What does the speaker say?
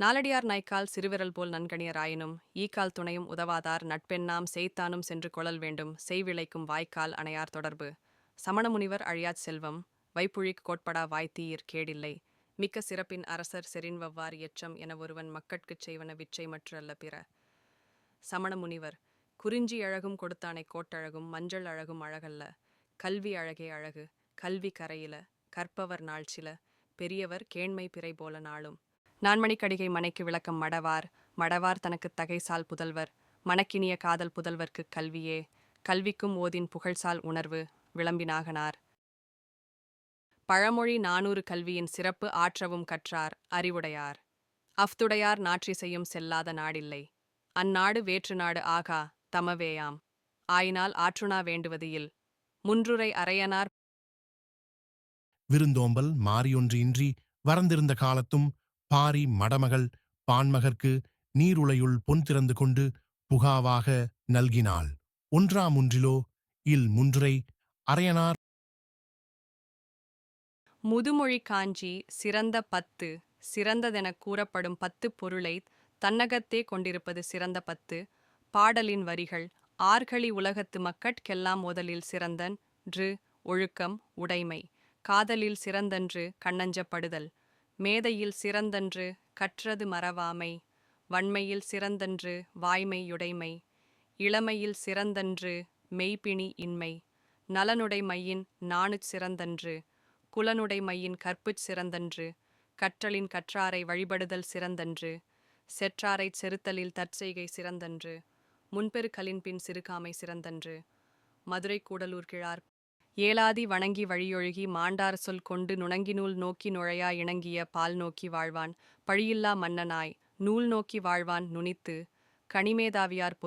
நாலடியார் நாய்க்கால் சிறுவிரல் போல் நன்கணியராயினும் ஈக்கால் துணையும் உதவாதார் நட்பெண்ணாம் செய்தானும் சென்று கொழல் வேண்டும் செய்விளைக்கும் வாய்க்கால் அணையார் தொடர்பு. சமணமுனிவர் அழியாச் செல்வம் வைப்புழிக் கோட்படா வாய்த்தீர் கேடில்லை. மிக்க சிறப்பின் அரசர் செறின்வவ்வார் எச்சம் என ஒருவன் மக்கட்குச் செய்வன விச்சை மற்றல்ல பிற. சமண முனிவர் குறிஞ்சி அழகும் கொடுத்தானை கோட்டழகும் மஞ்சள் அழகும் அழகல்ல. கல்வி அழகே அழகு கல்வி கரையில கற்பவர் நாள் சில பெரியவர் கேண்மை பிறை போல நாளும். நான்மணிக்கடிகை மனைக்கு விளக்கம் மடவார். மடவார் தனக்கு தகைசால் புதல்வர். மணக்கினிய காதல் புதல்வர்க்கு கல்வியே. கல்விக்கும் ஓதின் புகழ்சால் உணர்வு. விளம்பினாகனார் பழமொழி நானூறு கல்வியின் சிறப்பு ஆற்றவும் கற்றார். அறிவுடையார். அஃதுடையார் நாற்றிசையும் செல்லாத நாடில்லை. அந்நாடு வேற்று நாடு ஆகா தமவேயாம். ஆயினால் ஆற்றுணா வேண்டுவது இல். முன்றுரை அரையனார் விருந்தோம்பல் மாறியொன்று இன்றி வரந்திருந்த காலத்தும் பாரி மடமகள் பான்மகர்க்கு நீருளையுள் பொன் திறந்து கொண்டு புகாவாக நல்கினாள். ஒன்றாமுன்றிலோ இல் முன்றை அரையனார் முதுமொழி காஞ்சி சிறந்த பத்து சிறந்ததெனக் கூறப்படும் பத்து பொருளை தன்னகத்தே கொண்டிருப்பது சிறந்த பத்து. பாடலின் வரிகள் ஆர்களி உலகத்து மக்கட்கெல்லாம் முதலில் சிறந்தன் று ஒழுக்கம் உடைமை. காதலில் சிறந்தன்று கண்ணஞ்சப்படுதல். மேதையில் சிறந்தன்று கற்றது மறவாமை வன்மையில் சிறந்தன்று வாய்மையுடைமை இளமையில் சிறந்தன்று மெய்ப்பிணி இன்மை நலனுடைமையின் நாணுச் சிறந்தன்று குலனுடைமையின் கற்புச் சிறந்தன்று கற்றலின் கற்றாரை வழிபடுதல் சிறந்தன்று செற்றாரைச் செறுத்தலில் தற்செய்கை சிறந்தன்று முன்பெருக்கலின் பின் சிறுகாமை சிறந்தன்று. மதுரை கூடலூர் கிழார் ஏலாதி வணங்கி வழியொழுகி மாண்டார் சொல் கொண்டு நுணங்கினூல் நோக்கி நுழையா இணங்கிய பால் நோக்கி வாழ்வான். பழியில்லா மன்னனாய் நூல் நோக்கி வாழ்வான் நுனித்து. கனிமேதாவியார்